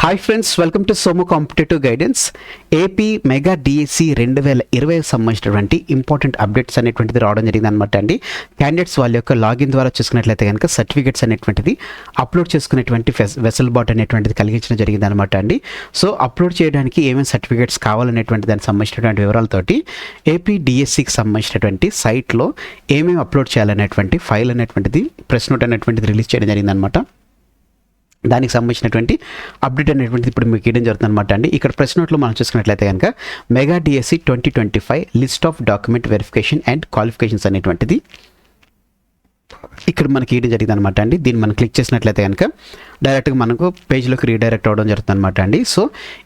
Hi friends welcome to Somu competitive guidance AP mega DSC రెండు వేల ఇరవై సంబంధించినటువంటి ఇంపార్టెంట్ అప్డేట్స్ అనేటువంటిది రావడం జరిగింది అనమాట అండి. క్యాండిడేట్స్ వాళ్ళ యొక్క లాగిన్ ద్వారా చూసుకున్నట్లయితే కనుక సర్టిఫికేట్స్ అనేటువంటిది అప్లోడ్ చేసుకునేటువంటి వెసల్ బాట్ అనేటువంటిది కలిగించడం జరిగింది అనమాట అండి. సో అప్లోడ్ చేయడానికి ఏమేమి సర్టిఫికేట్స్ కావాలనేటువంటి దానికి సంబంధించినటువంటి వివరాలతోటి ఏపీ డిఎస్సికి సంబంధించినటువంటి సైట్లో ఏమేమి అప్లోడ్ చేయాలనేటువంటి ఫైల్ అనేటువంటిది ప్రెస్ నోట్ అనేటువంటిది రిలీజ్ చేయడం జరిగింది అనమాట దానికి సంబంధించినటువంటి అప్డేట్ అనేటువంటిది ఇప్పుడు మీకు ఇవ్వడం జరుగుతుంది అనమాట అండి. ఇక్కడ ప్రెస్ నోట్లో మనం చూసుకున్నట్లయితే కనుక mega DSC twenty twenty five list of document verification and qualifications అనేటువంటిది ఇక్కడ మనకి ఇవ్వడం జరిగింది అనమాట అండి. దీన్ని మనం క్లిక్ చేసినట్లయితే కనుక డైరెక్ట్గా మనకు పేజ్లోకి రీడైరెక్ట్ అవ్వడం జరుగుతుంది అనమాట అండి. సో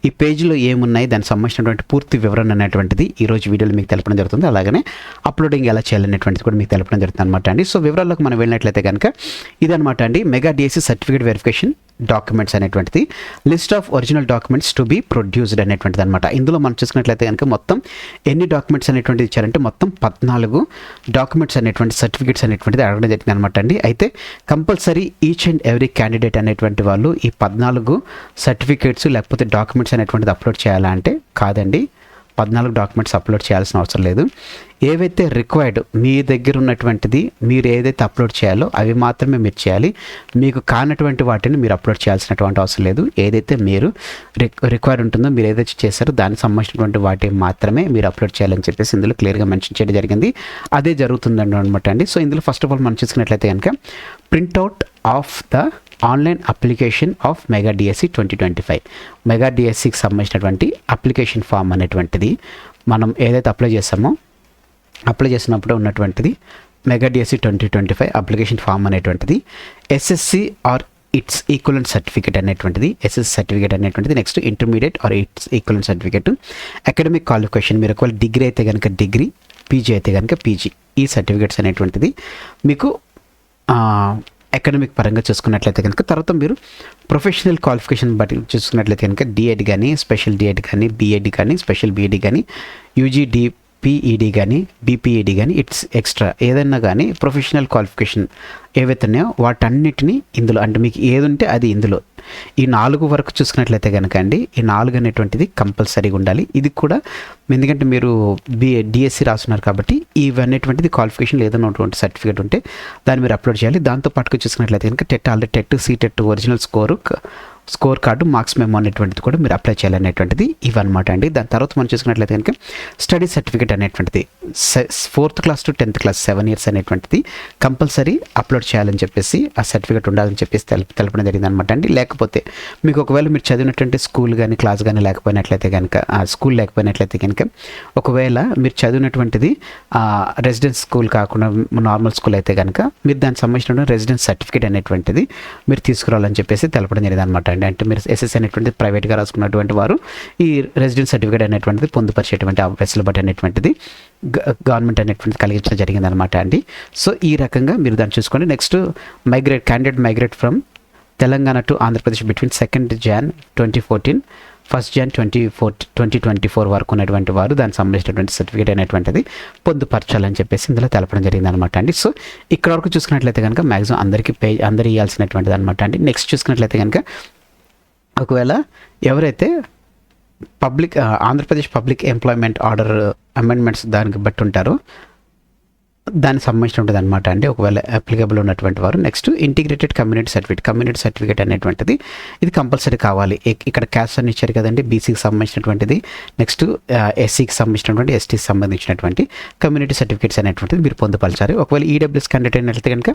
ఈ పేజ్లో ఏమున్నాయి? దానికి సంబంధించినటువంటి పూర్తి వివరణ అనేటువంటిది ఈ రోజు వీడియోలో మీకు తెలపడం జరుగుతుంది. అలాగనే అప్లోడింగ్ ఎలా చేయాలనేటువంటిది కూడా మీకు తెలపడం జరుగుతుంది అనమాట అండి. సో వివరాల్లోకి మనం వెళ్ళినట్లయితే కనుక ఇదనమాట అండి. Mega DSC certificate verification documents అనేటువంటిది. List of original documents to be produced అనేటువంటిది అనమాట ఇందులో మనం చూసుకున్నట్లయితే కనుక మొత్తం ఎన్ని డాక్యుమెంట్స్ అనేటువంటిది ఇచ్చారంటే మొత్తం పద్నాలుగు డాక్యుమెంట్స్ అనేటువంటి సర్టిఫికేట్స్ అనేటువంటిది అడగడం జరిగింది అనమాట అండి. అయితే compulsory each and every candidate అనేటువంటి వాళ్ళు ఈ పద్నాలుగు సర్టిఫికేట్స్ లేకపోతే డాక్యుమెంట్స్ అనేటువంటిది అప్లోడ్ చేయాలా అంటే కాదండి. పద్నాలుగు డాక్యుమెంట్స్ అప్లోడ్ చేయాల్సిన అవసరం లేదు. ఏవైతే రిక్వైర్డ్ మీ దగ్గర ఉన్నటువంటిది మీరు ఏదైతే అప్లోడ్ చేయాలో అవి మాత్రమే మీరు చేయాలి. మీకు కానటువంటి వాటిని మీరు అప్లోడ్ చేయాల్సినటువంటి అవసరం లేదు. ఏదైతే మీరు రిక్వైర్డ్ ఉంటుందో మీరు ఏదైతే చేశారో దానికి సంబంధించినటువంటి వాటి మాత్రమే మీరు అప్లోడ్ చేయాలని చెప్పేసి ఇందులో క్లియర్గా మెన్షన్ చేయడం జరిగింది. అదే జరుగుతుందండి అనమాట అండి. సో ఇందులో ఫస్ట్ ఆఫ్ ఆల్ మనం చూసుకున్నట్లయితే కనుక printout of the online application of mega DSC twenty twenty five. Mega డిఎస్సికి సంబంధించినటువంటి అప్లికేషన్ ఫామ్ అనేటువంటిది మనం ఏదైతే అప్లై చేస్తామో అప్లై చేసినప్పుడు ఉన్నటువంటిది mega DSC twenty twenty five application form అనేటువంటిది. SSC or its equivalent certificate అనేటువంటిది. ఎస్ఎస్ సర్టిఫికేట్ అనేటువంటిది next intermediate or its equivalent certificate. Academic qualification మీరు ఒకవేళ డిగ్రీ అయితే కనుక డిగ్రీ పీజీ అయితే కనుక పీజీ. ఈ సర్టిఫికేట్స్ అనేటువంటిది మీకు అకాడమిక్ పరంగా చూసుకున్నట్లయితే కనుక తర్వాత మీరు ప్రొఫెషనల్ క్వాలిఫికేషన్ బట్టి చూసుకున్నట్లయితే కనుక డిఎడ్ కానీ స్పెషల్ డిఎడ్ కానీ బీఎడ్ కానీ స్పెషల్ బీఎడ్ కానీ యూజీడీ పీఈడి కానీ బీపీఈడి కానీ ఇట్స్ ఎక్స్ట్రా ఏదైనా కానీ ప్రొఫెషనల్ క్వాలిఫికేషన్ ఏవైతే ఉన్నాయో వాటన్నిటిని ఇందులో అంటే మీకు ఏది ఉంటే అది ఇందులో. ఈ నాలుగు వరకు చూసుకున్నట్లయితే కనుక అండి ఈ నాలుగు అనేటువంటిది కంపల్సరీగా ఉండాలి. ఇది కూడా ఎందుకంటే మీరు బిఏ డిఎస్సి రాస్తున్నారు కాబట్టి ఇవన్నటువంటిది క్వాలిఫికేషన్ ఏదైనా ఉన్నటువంటి సర్టిఫికేట్ ఉంటే దాన్ని మీరు అప్లోడ్ చేయాలి. దాంతో పాటుగా చూసుకున్నట్లయితే కనుక TET already TET C TET original score score card marks memo అనేటువంటిది కూడా మీరు అప్లై చేయాలనేటువంటిది ఇవన్నమాట అండి. దాని తర్వాత మనం చూసుకున్నట్లయితే కనుక స్టడీ సర్టిఫికేట్ అనేటువంటిది fourth class to tenth class seven years అనేటువంటిది కంపల్సరీ అప్లోడ్ చేయాలని చెప్పేసి ఆ సర్టిఫికేట్ ఉండాలని చెప్పేసి తెలప తెలపడం జరిగింది అనమాట అండి. లేకపోతే మీకు ఒకవేళ మీరు చదివినటువంటి స్కూల్ కానీ క్లాస్ కానీ లేకపోయినట్లయితే కనుక స్కూల్ లేకపోయినట్లయితే కనుక ఒకవేళ మీరు చదివినటువంటిది రెసిడెన్స్ స్కూల్ కాకుండా నార్మల్ స్కూల్ అయితే కనుక మీరు దానికి సంబంధించిన రెసిడెన్స్ సర్టిఫికేట్ అనేటువంటిది మీరు తీసుకురావాలని చెప్పేసి తెలపడం జరిగింది అనమాట అండి అంటే మీరు ఎస్ఎస్ అనేటువంటిది ప్రైవేట్గా రాసుకున్నటువంటి వారు ఈ రెసిడెన్స్ సర్టిఫికేట్ అనేటువంటిది పొందుపరిచేటువంటి వెసులుబాటు అనేటువంటిది గవర్నమెంట్ అనేటువంటిది కలిగించడం జరిగింది అనమాట అండి. సో ఈ రకంగా మీరు దాన్ని చూసుకోండి. Next migrate candidate migrate from Telangana to Andhra Pradesh between second June twenty fourteen first June twenty four twenty twenty four వరకు ఉన్నటువంటి వారు దానికి సంబంధించినటువంటి సర్టిఫికేట్ అనేటువంటిది పొందుపరచాలని చెప్పేసి ఇందులో తెలపడం జరిగింది అనమాట అండి. సో ఇక్కడ వరకు చూసుకున్నట్లయితే కనుక మ్యాక్సిమం అందరికీ పే అందరు ఇవ్వాల్సినటువంటిది అనమాట అండి. నెక్స్ట్ చూసుకున్నట్లయితే కనుక ఒకవేళ ఎవరైతే public Andhra Pradesh public employment order amendments దానికి బట్టి ఉంటారో దానికి సంబంధించి ఉంటుంది అనమాట అండి. ఒకవేళ అప్లికబుల్ ఉన్నటువంటి వారు next integrated community certificate community certificate అనేటువంటిది ఇది కంపల్సరీ కావాలి. ఇక్కడ క్యాస్ట్ అని ఇచ్చారు కదండి బీసీకి సంబంధించినటువంటిది నెక్స్ట్ ఎస్సీకి సంబంధించినటువంటి ఎస్టీకి సంబంధించినటువంటి కమ్యూనిటీ సర్టిఫికేట్స్ అనేటువంటిది మీరు పొందుపరచాలి. ఒకవేళ ఈడబ్ల్యూఎస్ క్యాండిడేట్ అయినట్లయితే కనుక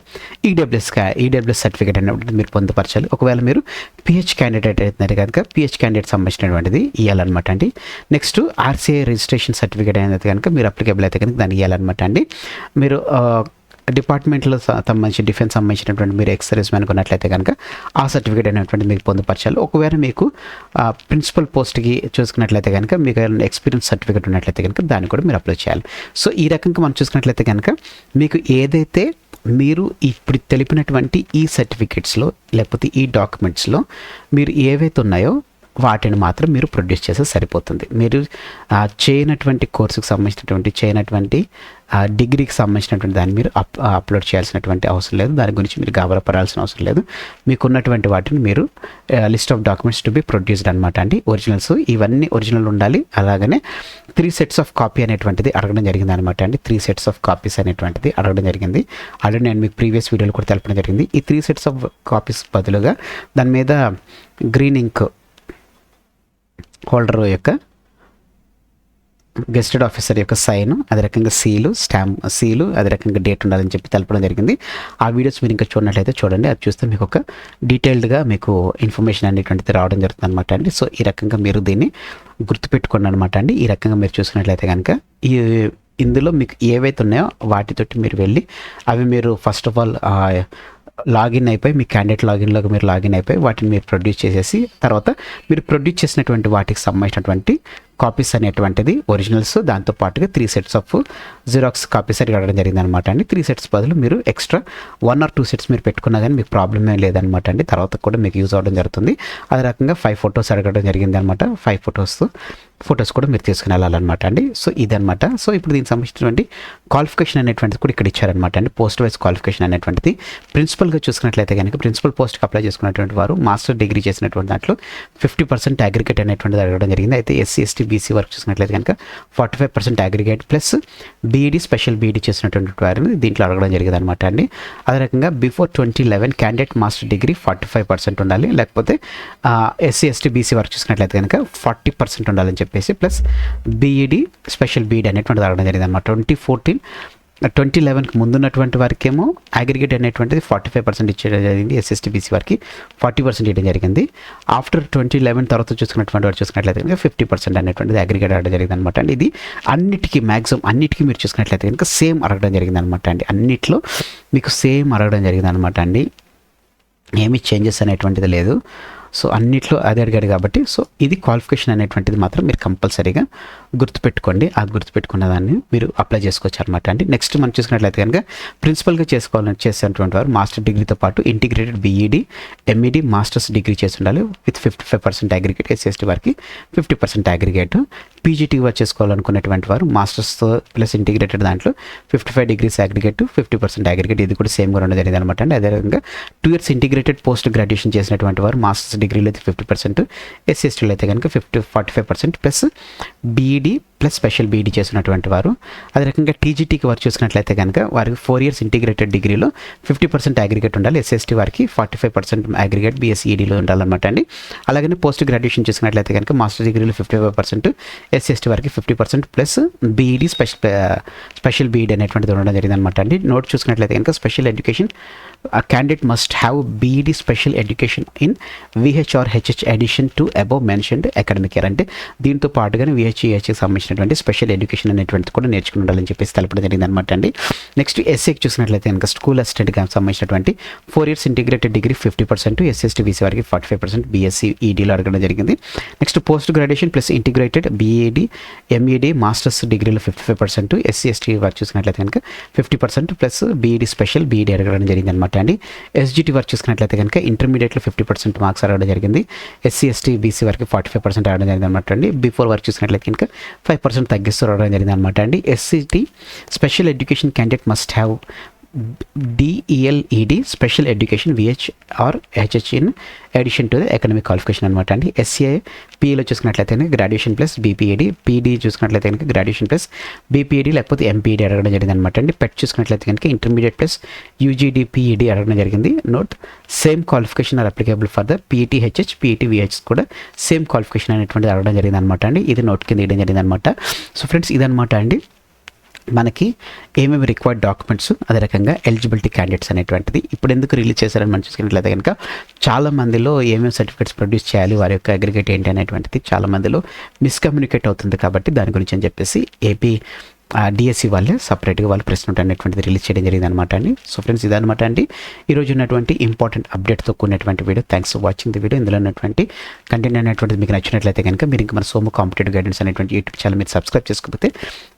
ఈడబ్ల్యూఎస్ ఈడబ్ల్యూఎస్ సర్టిఫికేట్ అనేటువంటిది మీరు పొందుపరచాలి. ఒకవేళ మీరు పిహెచ్ క్యాండిడేట్ అయితే కనుక పిహెచ్ క్యాండిడేట్ సంబంధించినటువంటిది ఇవ్వాలన్నమాట అండి. నెక్స్ట్ ఆర్సీఐ రిజిస్ట్రేషన్ సర్టిఫికేట్ అనేది కనుక మీరు అప్లికబుల్ అయితే కనుక దాన్ని ఇవ్వాలన్నమాట అండి. మీరు డిపార్ట్మెంట్లో సంబంధించి డిఫెన్స్ సంబంధించినటువంటి మీరు ఎక్స్సర్వీస్ మ్యాన్ కనుక ఆ సర్టిఫికేట్ అనేటువంటి మీకు పొందుపరచాలి ఒకవేళ మీకు ప్రిన్సిపల్ పోస్ట్కి చూసుకున్నట్లయితే కనుక మీకు ఎక్స్పీరియన్స్ సర్టిఫికేట్ ఉన్నట్లయితే కనుక దాన్ని కూడా మీరు అప్లై చేయాలి. సో ఈ రకంగా మనం చూసుకున్నట్లయితే కనుక మీకు ఏదైతే మీరు ఇప్పుడు తెలిపినటువంటి ఈ సర్టిఫికేట్స్లో లేకపోతే ఈ డాక్యుమెంట్స్లో మీరు ఏవైతే ఉన్నాయో వాటిని మాత్రం మీరు ప్రొడ్యూస్ చేస్తే సరిపోతుంది. మీరు చేయనటువంటి కోర్సుకు సంబంధించినటువంటి చేయనటువంటి డిగ్రీకి సంబంధించినటువంటి దాన్ని మీరు అప్ అప్లోడ్ చేయాల్సినటువంటి అవసరం లేదు. దాని గురించి మీరు గాబరపడాల్సిన అవసరం లేదు. మీకున్నటువంటి వాటిని మీరు list of documents to be produced అనమాట అండి. ఒరిజినల్స్ ఇవన్నీ ఒరిజినల్ ఉండాలి. అలాగనే త్రీ సెట్స్ ఆఫ్ కాపీ అనేటువంటిది అడగడం జరిగింది అనమాట అండి. త్రీ సెట్స్ ఆఫ్ కాపీస్ అనేటువంటిది అడగడం జరిగింది. ఆల్రెడీ నేను మీకు ప్రీవియస్ వీడియోలో కూడా తెలపడం జరిగింది. ఈ త్రీ సెట్స్ ఆఫ్ కాపీస్ బదులుగా దాని మీద గ్రీన్ ఇంక్ హోల్డర్ యొక్క గెస్టెడ్ ఆఫీసర్ యొక్క సైన్ అదే రకంగా సీలు స్టాంప్ సీలు అదే రకంగా డేట్ ఉండాలని చెప్పి తెలపడం జరిగింది. ఆ వీడియోస్ మీరు ఇంకా చూడనట్లయితే చూడండి. అది చూస్తే మీకు ఒక డీటెయిల్డ్గా మీకు ఇన్ఫర్మేషన్ అనేటువంటిది రావడం జరుగుతుంది అనమాట అండి. సో ఈ రకంగా మీరు దీన్ని గుర్తుపెట్టుకోండి అనమాట అండి. ఈ రకంగా మీరు చూసుకున్నట్లయితే కనుక ఈ ఇందులో మీకు ఏవైతే ఉన్నాయో వాటితోటి మీరు వెళ్ళి అవి మీరు ఫస్ట్ ఆఫ్ ఆల్ లాగిన్ అయిపోయి మీ క్యాండిడేట్ లాగిన్లోకి మీరు లాగిన్ అయిపోయి వాటిని మీరు ప్రొడ్యూస్ చేసేసి తర్వాత మీరు ప్రొడ్యూస్ చేసినటువంటి వాటికి సంబంధించినటువంటి కాపీస్ అనేటువంటిది ఒరిజినల్స్ దాంతో పాటుగా three sets of xerox copies అని అడగడం జరిగింది అనమాట అండి. త్రీ సెట్స్ బదులు మీరు extra one or two sets మీరు పెట్టుకున్నా కానీ మీకు ప్రాబ్లం ఏం లేదనమాట అండి. తర్వాత కూడా మీకు యూజ్ అవ్వడం జరుగుతుంది. అదే రకంగా ఫైవ్ ఫొటోస్ అడగడం జరిగింది అనమాట ఫైవ్ ఫొటోస్ ఫొటోస్ కూడా మీరు తీసుకుని వెళ్ళాలన్నమాట అండి. సో ఇదనమాట సో ఇప్పుడు దీనికి సంబంధించినటువంటి క్వాలిఫికేషన్ అనేటువంటిది కూడా ఇక్కడ ఇచ్చారనమాట అండి. పోస్ట్ వైజ్ క్వాలిఫికేషన్ అనేటువంటిది. ప్రిన్సిపల్గా చూసుకున్నట్లయితే కనుక ప్రిన్సిపల్ పోస్ట్కి అప్లై చేసుకున్నటువంటి వారు మాస్టర్ డిగ్రీ చేసినటువంటి దాంట్లో ఫిఫ్టీ పర్సెంట్ అగ్రిగేట్ అనేటువంటిది అడగడం జరిగింది. అయితే ఎస్సీ ఎస్టీ బీసీ వర్క్ చూసినట్లయితే కనుక forty five percent aggregate plus BEd special BEd చేసినటువంటి వారిని దీంట్లో అడగడం జరిగింది అనమాట అండి. అదే రకంగా before twenty eleven candidate master degree forty five percent ఉండాలి. లేకపోతే ఎస్సీ ఎస్టీ బీసీ వరకు చూసినట్లయితే కనుక ఫార్టీ పర్సెంట్ ఉండాలని చెప్పి చెప్పేసి ప్లస్ బీఈడీ స్పెషల్ బీఈడి అనేటువంటిది అడగడం జరిగింది అన్నమాట ట్వంటీ ఫోర్టీన్ ట్వంటీ లెవెన్కి ముందున్నటువంటి వారికేమో అగ్రిగేట్ అనేటువంటిది ఫార్టీ ఫైవ్ పర్సెంట్ ఇచ్చేయడం జరిగింది ఎస్ఎస్టీ బీసీ వారికి ఫార్టీ పర్సెంట్ ఇవ్వడం జరిగింది. ఆఫ్టర్ ట్వంటీ లెవెన్ తర్వాత చూసుకున్నటువంటి వారు చూసుకున్నట్లయితే కనుక ఫిఫ్టీ పర్సెంట్ అనేటువంటిది అగ్రిగేట్ అడగడం జరిగింది అనమాట అండి ఇది అన్నిటికీ మ్యాక్సిమం అన్నిటికీ మీరు చూసుకున్నట్లయితే కనుక సేమ్ అడగడం జరిగింది అనమాట అండి. అన్నిట్లో మీకు సేమ్ అడగడం జరిగింది అనమాట అండి. ఏమీ చేంజెస్ అనేటువంటిది లేదు. సో అన్నిట్లో అది అడిగాడు కాబట్టి సో ఇది క్వాలిఫికేషన్ అనేటువంటిది మాత్రం మీరు కంపల్సరీగా గుర్తుపెట్టుకోండి. ఆ గుర్తుపెట్టుకున్న దాన్ని మీరు అప్లై చేసుకోవచ్చు అనమాట అండి నెక్స్ట్ మనం చూసుకున్నట్లయితే కనుక ప్రిన్సిపల్గా చేసుకోవాలని చేసేటువంటి వారు మాస్టర్ డిగ్రీతో పాటు integrated BEd MEd masters degree చేసి ఉండాలి. With fifty five percent aggregate SC ST వారికి ఫిఫ్టీ పర్సెంట్ అగ్రిగేట్ పీజీటీ వచ్చేసుకోవాలనుకునేటువంటి వారు మాస్టర్స్తో ప్లస్ ఇంటిగ్రేటెడ్ దాంట్లో fifty five degrees aggregate fifty percent aggregate ఇది కూడా సేమ్గా ఉండడం జరిగింది అనమాట అండి అదేవిధంగా two years integrated post graduation చేసినటువంటి వారు మాస్టర్స్ డిగ్రీలో అయితే ఫిఫ్టీ పర్సెంట్ ఎస్సీఎస్టీలో అయితే కనుక fifty forty five percent plus BEd plus special BEd చేసినటువంటి వారు. అదే రకంగా టీజీటీకి వారు చూసినట్లయితే కనుక వారికి ఫోర్ ఇయర్స్ ఇంటిగ్రేటెడ్ డిగ్రీలో ఫిఫ్టీ పర్సెంట్ అగ్రిగేట్ ఉండాలి. ఎస్ఎస్టీ వారికి ఫార్టీ ఫైవ్ పర్సెంట్ అగ్రిగేట్ బీఎస్ఈడీలో ఉండాలన్నమాట అండి. అలాగనే పోస్ట్ గ్రాడ్యుయేషన్ చూసినట్లయితే కనుక మాస్టర్ డిగ్రీలో ఫిఫ్టీ ఫైవ్ పర్సెంట్ ఎస్ఎస్టీ వారికి fifty percent plus BEd special special BEd అనేటువంటిది ఉండడం జరిగింది అనమాట అండి. నోట్ చూసుకున్నట్లయితే కనుక special education candidate must have BEd special education in VH or HH addition to above mentioned academic year అంటే దీంతో పాటుగానే విహెచ్ఈహెచ్కి సంబంధించినటువంటి స్పెషల్ ఎడ్యుకేషన్ అనేటువంటిది కూడా నేర్చుకుని ఉండాలని చెప్పేసి తెలపడం జరిగింది అనమాట అండి. నెక్స్ట్ ఎస్సీకి చూసినట్లయితే కనుక స్కూల్ అసిస్టెంట్గా సంబంధించినటువంటి four years integrated degree fifty percent SST BC వారికి ఫార్టీ ఫైవ్ పర్సెంట్ బీఎస్సీ ఈడీలో అడగడం జరిగింది. Next post graduation plus integrated BEd MEd masters డిగ్రీలో fifty five percent SC ST వారు చూసినట్లయితే కనుక fifty percent plus BEd special BEd అడగడం జరిగింది అనమాట అండి. ఎస్జిటి వర్క్ చూసుకున్నట్లయితే కనుక ఇంటర్మీడియట్లో ఫిఫ్టీ పర్సెంట్ మార్క్స్ అడగడం జరిగింది. ఎస్సీ ఎస్టీ బీసీ వరకు ఫార్టీ ఫైవ్ పర్సెంట్ అడగడం జరిగింది అనమాట అండి. బిఫోర్ వర్క్ చూసినట్లయితే కనుక ఫైవ్ పర్సెంట్ తగ్గిస్తూ రావడం జరిగింది అనమాట అండి SCT special education candidate must have DElEd special education VH or HH in addition to the economic qualification అనమాట అండి. ఎస్సీఐ పీఏలో చూసుకున్నట్లయితే కనుక గ్రాడ్యుయేషన్ ప్లస్ బీపీఈడి పీడీ చూసుకున్నట్లయితే కనుక గ్రాడ్యుయేషన్ ప్లస్ బీపీఈడి లేకపోతే ఎంపీఈడి అడగడం జరిగింది అనమాట అండి. పెట్ చూసుకున్నట్లయితే కనుక ఇంటర్మీడియట్ ప్లస్ యూజీడీ పీఈడి అడగడం జరిగింది. Note same qualification are applicable for the PET HH PET VH కూడా సేమ్ క్వాలిఫికేషన్ అనేటువంటిది అడగడం జరిగింది అనమాట అండి. ఇది నోట్ కింద ఇవ్వడం జరిగింది అనమాట సో ఫ్రెండ్స్ ఇదనమాట అండి. మనకి ఏమేమి రిక్వైర్డ్ డాక్యుమెంట్స్ అదే రకంగా ఎలిజిబిలిటీ క్యాండిడేట్స్ అనేటువంటిది ఇప్పుడు ఎందుకు రిలీజ్ చేశారని మనం చూసుకున్నట్లయితే కనుక చాలా మందిలో ఏమేమి సర్టిఫికేట్స్ ప్రొడ్యూస్ చేయాలి వారి యొక్క అగ్రిగేట్ ఏంటి అనేటువంటిది చాలా మందిలో మిస్కమ్యూనికేట్ అవుతుంది కాబట్టి దాని గురించి అని చెప్పేసి ఏపీ డిఎస్సి వాళ్ళే సపరేట్గా వాళ్ళు ప్రెస్ నోట్ అనేటువంటిది రిలీజ్ చేయడం జరిగింది అనమాట అండి. సో ఫ్రెండ్స్ ఇదనమాట అండి. ఈరోజు ఉన్నటువంటి ఇంపార్టెంట్ అప్డేట్తో కూడినటువంటి video. Thanks for watching the video ఇందులో ఉన్నటువంటి కంటెంట్ అనేటువంటిది మీకు నచ్చినట్లయితే కనుక మీరు ఇంకా మన సోము కాంపిటేటివ్ గైడెన్స్ అనేటువంటి యూట్యూబ్ ఛానల్ మీరు సబ్స్క్రైబ్ చేసుకోకపోతే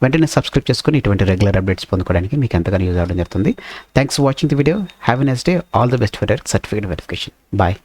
వెంటనే సబ్స్క్రైబ్ చేసుకొని ఇటువంటి రెగ్యులర్ అప్డేట్స్ పొందుకోవడానికి మీకు ఎంతగానో యూజ్ అవ్వడం జరుగుతుంది. Thanks for watching the video have a next day all the best for certificate verification bye